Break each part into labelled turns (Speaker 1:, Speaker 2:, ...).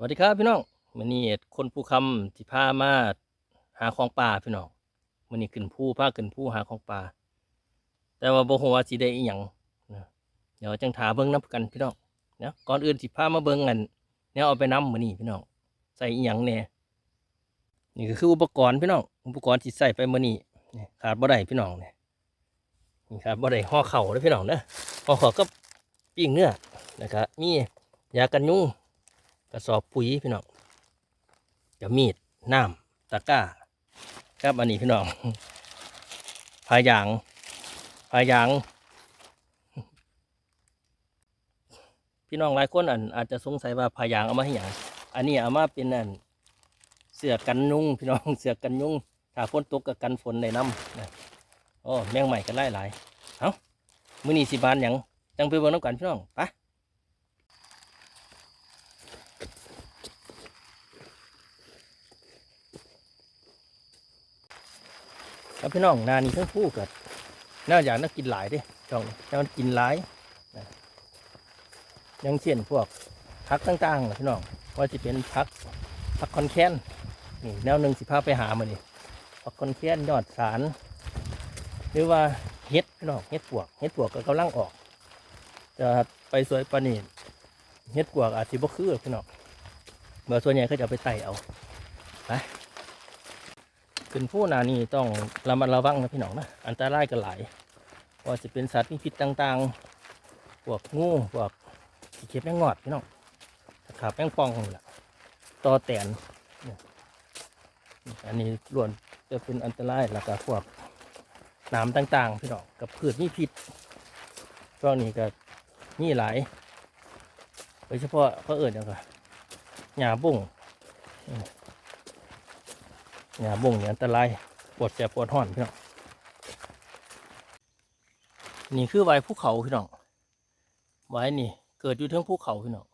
Speaker 1: สวัสดีครับพี่น้องมื้อนี้คนภูคำที่พามาหาของป่าพี่น้องมื้อนี้ขึ้นภูพาขึ้นภูหาของป่าแต่ว่าบ่ฮู้ว่าสิได้อีหยังเดี๋ยวจังถาเบิ่งนํกันพี่น้องนะก่อนอื่นสิพามาเบิ่งกันแนวเอาไปนํมื้อนี้พี่น้องใส่อีหยังแน่นี่ก็คืออุปกรณ์พี่น้องอุปกรณ์ที่ใส่ไปมื้อนี้นี่ขาดบ่ได้พี่น้องเนี่นี่ขาดบ่ได้ห่อเข่าเด้อพี่น้องเด้อห่อเข่ากับปิ้งเนื้อแล้วก็มียากันยุง กระสอบปุ๋ยพี่น้องเดี๋ยวมีดน้ำตะกร้าครับอันนี้พี่น้องพายางพายาง พี่น้องหลายคนอันอาจจะสงสัยว่าพายางเอามาให้หยังอันนี้เอามาเป็นอันเสือกันยุงพี่น้องเสือกันยุงถ้าฝนตกก็กันฝนในน้ำนะโอ้แมงใหม่กันไล่หลายเอามือนี้สิบานหยังจังไปเบิ่งน้ำกันพี่น้องไป ครับพี่น้องนานี้ทั้งคู่กับน่าอยากนักกินหลายดิช่องแนวกินหลายยังเช่นพวกพักต่างๆนะพี่น้องว่าจะเป็นพักพักคอนแคนนี่แนวหนึ่งสิพาไปหามานี่พักคอนแคนยอดสาร หรือว่าเฮ็ดพี่น้องเฮ็ดปวกเฮ็ดปวกก็กำลังออกจะไปสวยปานีเฮ็ดปวกอาจสิบ่คือหรอพี่น้องเมื่อส่วนใหญ่เขาจะไปไต่เอาไป ขึ้นผู้นานี่ต้องระมัดระวังนะพี่น้องนะอันตรายกันหลายเพราะจะเป็นสัตว์มีพิษต่างๆพวกงูพวกขี้เข็บแมงงอดพี่น้องขาบแมงปองนี่แหละตอแตนเนี่ยอันนี้ล้วนจะเป็นอันตรายแล้วก็พวกน้ำต่างๆพี่น้องกับพืชมีพิษช่วงนี้ก็นี่หลายโดยเฉพาะเขาเอิญอย่างก็หญ้าบุ้ง หญ้าบ่งเนี่ยอันตรายปวดแสบปวดห้อนพี่น้องนี่คือไว้ภูเขาพี่น้องไว้นี่เกิดอยู่เทิงภูเขาพี่น้อง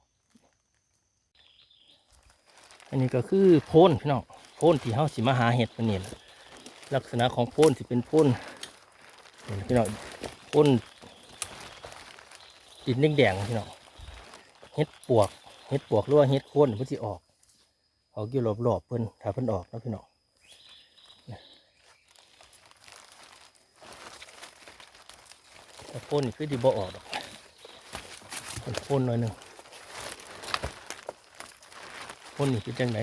Speaker 1: อันนี้ก็คือโพนพี่น้องโพนที่เฮาสิมาหาเห็ดมันนี่ลักษณะของโพนสิเป็นโพนนี่พี่น้องโพนดินแดงๆพี่น้องเห็ดปวกเห็ดปวกหรือว่าเห็ดโคนเพิ่นสิออกออกอยู่รอบๆเพิ่นถ้าเพิ่นออกแล้วพี่น้อง แต่ พ่นนี่คือดีบ่ออกดอกพ่นหน่อยหนึ่งพ่นนี่คือจังไหน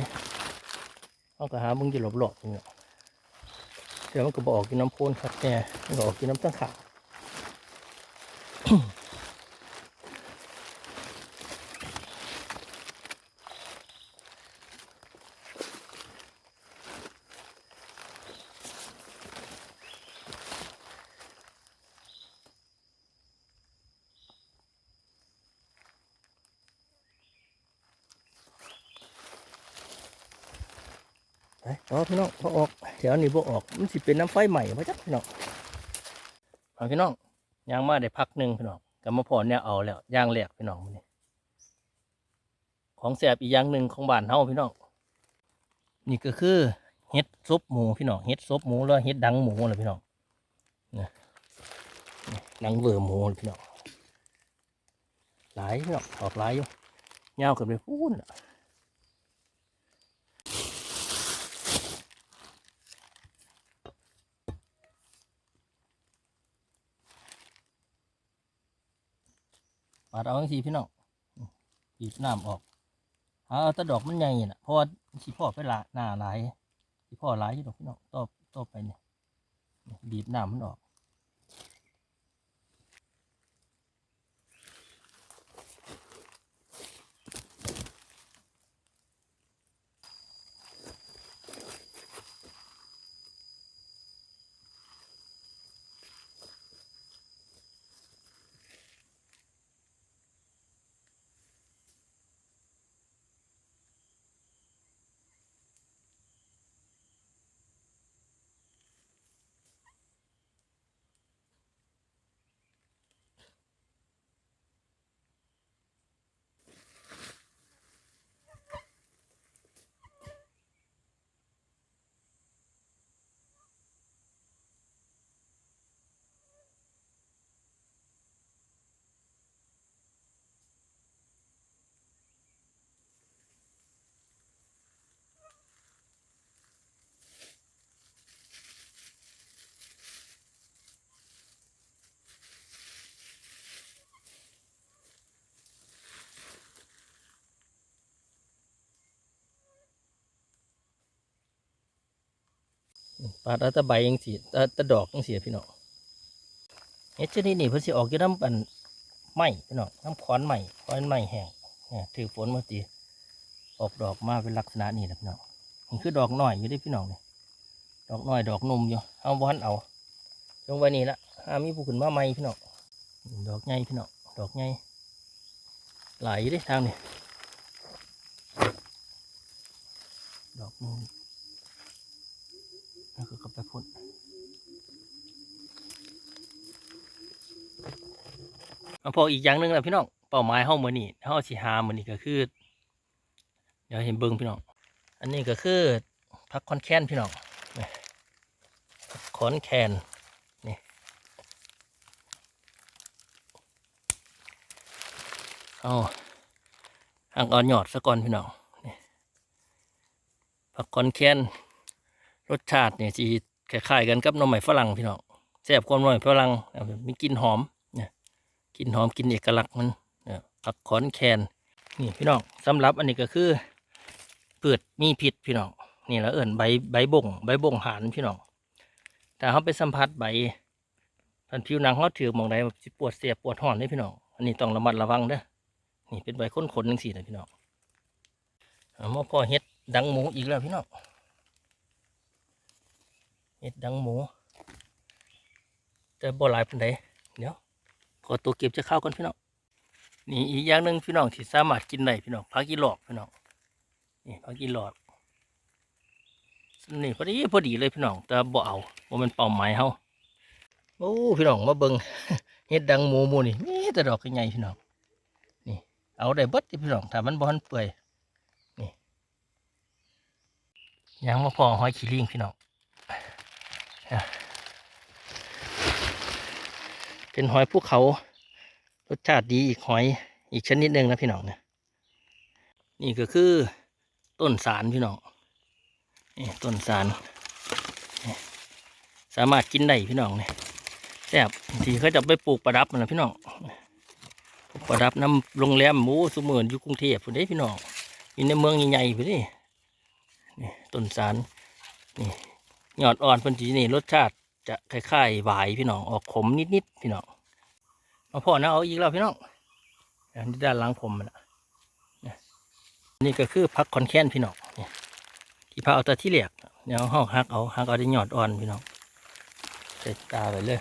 Speaker 1: เอากระหามึงจะหลบหลบนี่เงี้ยเดี๋ยวมันก็บออกกินน้ำพ่นครับแน่มันก็ออกกินน้ำตั้งขา ไปพี่น้องพอออกเดี๋ยวนี้บ่ออก มันสิเป็นน้ำไฟใหม่พะจักพี่น้องเอาพี่น้องย่างมาได้พักหนึ่งพี่น้องกำมาพอเนี่ยเอาแล้วย่างแหลกพี่น้องนี้ของแสบอีกอย่างหนึ่งของบ้านเฮาพี่น้องนี่ก็คือเห็ดซุปหมูพี่น้องเห็ดซุปหมูแล้วเห็ดดังหมูเลยพี่น้องนะดังเวอร์หมูพี่น้องหลายพี่น้องออกหลายอยู่ยาวขึ้นไปพูนน่ะ ดเอาจังสีพี่น้องบีบน้ำออกเอาตะดอกมันใหญ่น่ะเพราะว่าสีพ่อไปละหน้าหลายสีพ่อหลายอยู่ดอกพี่น้องต่อต่อไปเนี่ยบีบน้ำมันออก ปาดเอาตะใบยังสีตะตะดอกยังเสียพี่น้องเฮ็ดชนิดนี้เพิ่นสิออกอยู่น้ำอันไม้พี่น้องน้ำขอนไม้ขอนไม้แห้งเนี่ยถือฝนมาตีออกดอกมาเป็นลักษณะนี้นะพี่น้องมันคือดอกน้อยอยู่ด้พี่น้องเนี่ยดอกน้อยดอกนุ่มอยู่เอาบ้านเอาจงไว้นี่ละอามีผู้ขึ้นมาใหม่พี่น้องดอกใหญ่พี่น้องดอกใหญ่หลายอยู่ด้ทางนี่ดอกหนึง แล้วก็กลับไปพ่นมาพออีกอย่างหนึ่งนะพี่น้องเป้าหมายเฮามื้อนี้เฮาสิหามือนี้ก็คือ เดี๋ยวเห็นเบิ่งพี่น้อง อันนี้ก็คือผักคอนแคนพี่น้องคอนแคนนี่เอาหางอ่อนหยอดซะก่อนพี่น้องนี่ผักคอนแคน รสชาติเนี่ยสีคล้ายๆกันกับหน่อไม้ฝรั่งพี่น้องแซ่บกว่าหน่อไม้ฝรั่งมีกลิ่นหอมเนี่ยกลิ่นหอมกลิ่นเอกลักษณ์มันเนี่ยผักขอนแคนนี่พี่น้องสำหรับอันนี้ก็คือเปิดมีพิษพี่น้องนี่แหละเอิ่นใบใบบ่งใบบ่งหานพี่น้องแต่เขาไปสัมผัสใบพันผิวหนังเขาถือมองใดแบบปวดเสียบปวดห่อนได้พี่น้องอันนี้ต้องระมัดระวังเด้อนี่เป็นใบข้นๆจังสี่นะพี่น้องเอามาพอเฮ็ดดังหมูอีกแล้วพี่น้อง เห็ดดังหมู แต่บ่หลายปันใดเดี๋ยวขอตัวเก็บจะเข้าก่อนพี่น้องนี่อีกอย่างหนึ่งพี่น้องที่สามารถกินได้พี่น้องผักอีหลอกพี่น้องนี่ผักอีหลอกนี่พอดีพอดีเลยพี่น้องแต่บ่เอาว่ามันเป่าไม้เฮาโอ้พี่น้องมาเบิงเห็ดดังหมูหมูนี่มีแต่ดอกใหญ่พี่น้องนี่ เอาได้เบิดที่พี่น้องถ้ามันบ่ทันเปื่อยนี่ยังมาพอหอยขี้ลิงพี่น้อง เป็นหอยภูเขา รสชาติดีอีกหอยอีกชนิดหนึ่งนะพี่น้องเนี่ยนี่ก็คือต้นสารพี่น้องนี่ต้นสารสามารถกินได้พี่น้องเนี่ยแซ่บทีเขาจะไปปลูกประดับมันนะพี่น้องประดับน้ำโรงแรมหมูสมือนอยู่กรุงเทพพุ่นเด้พี่น้องอยู่ในเมืองใหญ่ๆพุ่นเด้นี่ต้นสารนี่ ยอดอ่อนเพิ่นสีนี่รสชาติจะคล้ายๆหวายพี่น้องออกขมนิดๆพี่น้องมาพ่อนะเอาอีกแล้วพี่น้องอันนี้ด้านหลังผมนะนี่ก็คือพักคอนแค้นพี่น้องเนี่ยที่พาเอาแต่ที่เหลียกเนี่ยเอาห้องหักเอาหักเอาได้ยอดอ่อนพี่น้องใส่ตาไปเลย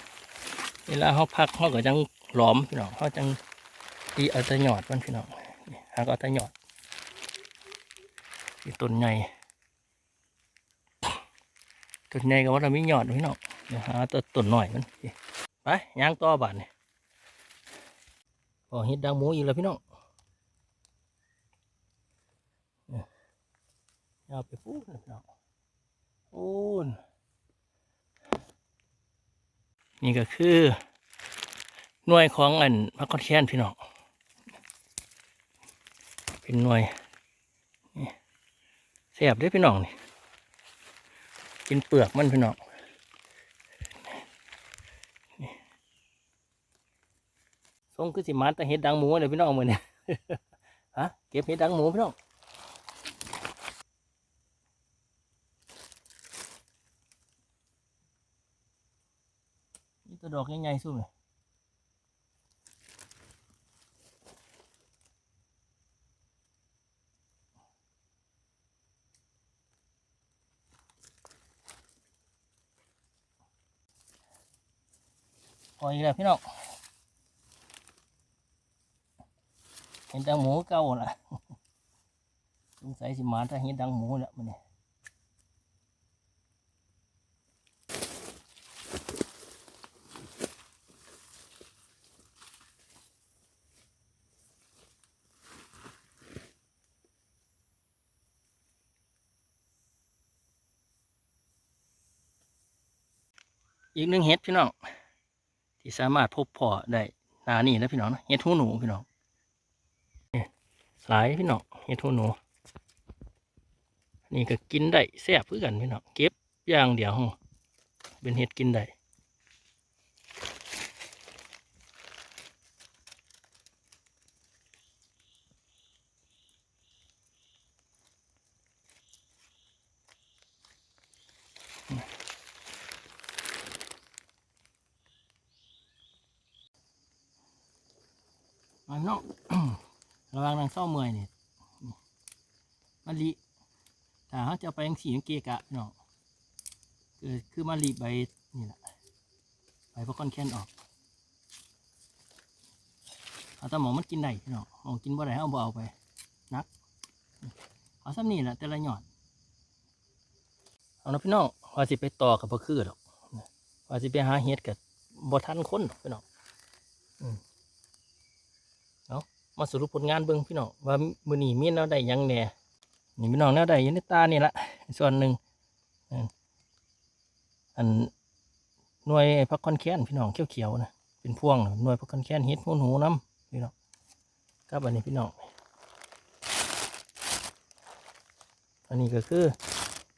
Speaker 1: เวลาเขาพักเขาก็จังหลอมพี่น้องเขาจังตีเอาแต่ยอดมันพี่น้องนี่หักเอาแต่ยอดต้นใหญ่ ต้นใหญ่ก็ว่าเรามียอดพี่น้องเดี๋ยวหาตัวต้นหน่อยมันไปย่างต่อบาดนี่พอเห็ดดังหมูอีกแล้วพี่น้องเนี่ยเอาไปพูดนะพี่น้องโอ้นนี่ก็คือ หน่วยของอันพักคอนแคนพี่น้องเป็นหน่วยนี่แซ่บเด้พี่น้องนี่ กินเปลือกมันพี่น้องทรงคือสิมาแต่เห็ดดังหมูเลยพี่น้องมือเนี่ยฮะเก็บเห็ดดังหมูพี่น้องนี่ตัวดอกใหญ่ๆสู้เลย พออีกแล้วพี่น้องเห็นดังหมูเก่าล่ะสงสัยสิมาถ้าเห็นดังหมูแหละมันนี่อีกหนึ่งเห็ดพี่น้อง ที่สามารถพบพอได้นานี่นะพี่น้องนะเห็ดหูหนูพี่น้องหลายพี่น้องเห็ดหูหนู นี่ก็กินได้แซ่บเพื่อกันพี่น้องเก็บอย่างเดียวเป็นเห็ดกินได้ น้องระวังนางเศร้าเมื่อยเนี่นี่มะลิถ้าเขาจะเอาไปยังสีเกกะพี่น้องคือคือมะลิใบนี่แหละใบพวกก้อนแค้นออกเอาต่หมองมันกินได้พี่น้องหมองกินบ่ได้เอาบ่เอาไป นัก เอาซ้ำนี่แหละแต่ละหยอดเอานะพี่น้องว่าสิไปต่อกับบ่คือดอกว่าสิไปหาเฮ็ดกับบ่ทันคนพี่น้องม มาสรุปผลงานเบิ่งพี่น้องว่ามื้อนี้มีแนวใดหยังแหน่นี่พี่น้องแนวใดอยู่ในตานี่ละส่วนหนึ่งอันนหน่วยพักคอนแค้นพี่น้องเขียวๆนะเป็นพวงน่ะหน่วยพักคอนแค้นเฮ็ดหูหนูน้ำพี่น้องครับอันนี้พี่น้องอันนี้ก็คือ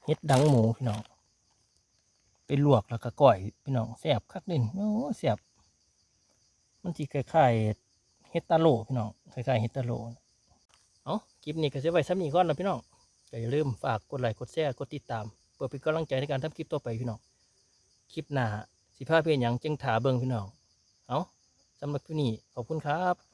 Speaker 1: เฮ็ดดังหมูพี่น้องไปลวกแล้วก็ก้อยพี่น้องแซ่บคักเด่นโอ้แซ่บมันสิคล้ายๆ เฮตตาโลพี่น้องคล้ายๆเฮตตาโลเอาคลิปนี้ก็จะไว้ซ้ำนี้ก่อนนะพี่น้องอย่าลืมฝากกดไลค์กดแชร์กดติดตามเพื่อเป็นกำลังใจในการทำคลิปต่อไปพี่น้องคลิปหน้าสิพาเพียงอยังจึงถาเบิงพี่น้องเอาสำหรับคลิปนี้ขอบคุณครับ